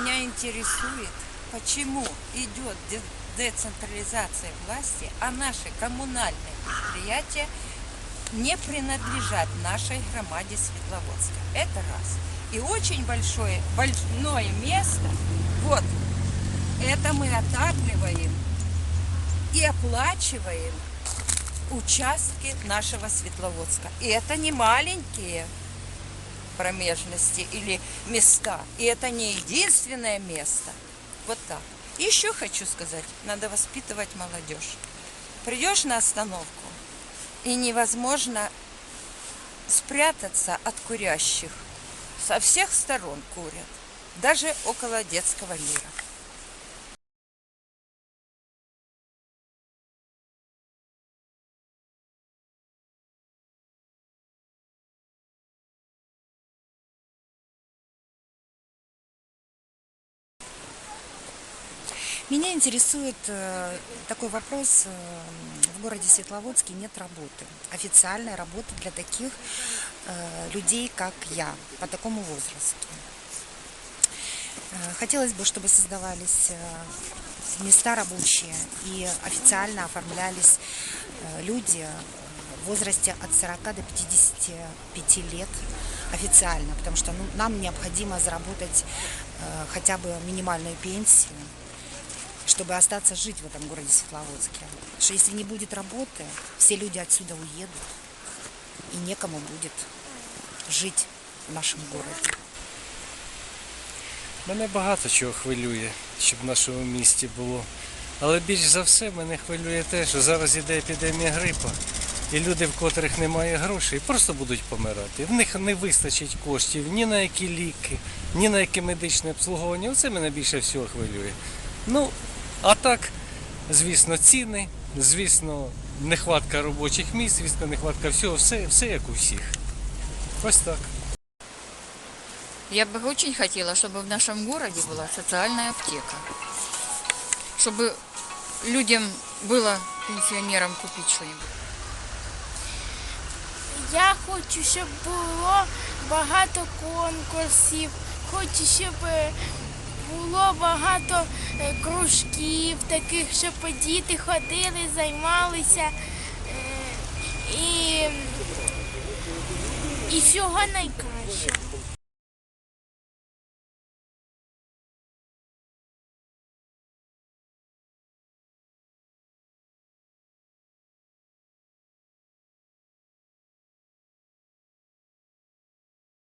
интересует, почему идет де- децентрализация власти, а наши коммунальные предприятия не принадлежат нашей громаде Светловодска. Это раз. И очень большое, больное место, вот, это мы отапливаем и оплачиваем участки нашего Светловодска. И это не маленькие промежности или места. И это не единственное место. Вот так. Еще хочу сказать, надо воспитывать молодежь. Придешь на остановку, и невозможно спрятаться от курящих. Со всех сторон курят, даже около детского мира. Меня интересует э, такой вопрос. э, В городе Светловодске нет работы. Официальной работы для таких э, людей, как я, по такому возрасту. Хотелось бы, чтобы создавались места рабочие и официально оформлялись люди в возрасте от 40 до 55 лет официально, потому что ну, нам необходимо заработать хотя бы минимальную пенсию, чтобы остаться жить в этом городе Светловодске. Потому Что если не будет работы, все люди отсюда уедут, и некому будет жить в нашем городе. Мене багато чого хвилює, щоб в нашому місті було. Але більш за все мене хвилює те, що зараз іде епідемія грипу, і люди, в котрих немає грошей, просто будуть помирати. В них не вистачить коштів ні на які ліки, ні на яке медичне обслуговування. Оце мене більше всього хвилює. Ну, а так, звісно, ціни, звісно, нехватка робочих місць, звісно, нехватка всього, все, все як у всіх. Ось так. Я бы очень хотела, чтобы в нашем городе была социальная аптека. Чтобы людям было, пенсионерам, купить что-нибудь. Я хочу, щоб було багато конкурсів, хочу, щоб е, було багато е, кружків, таких, щоб діти ходили, займалися. е, І, і всього найкращого.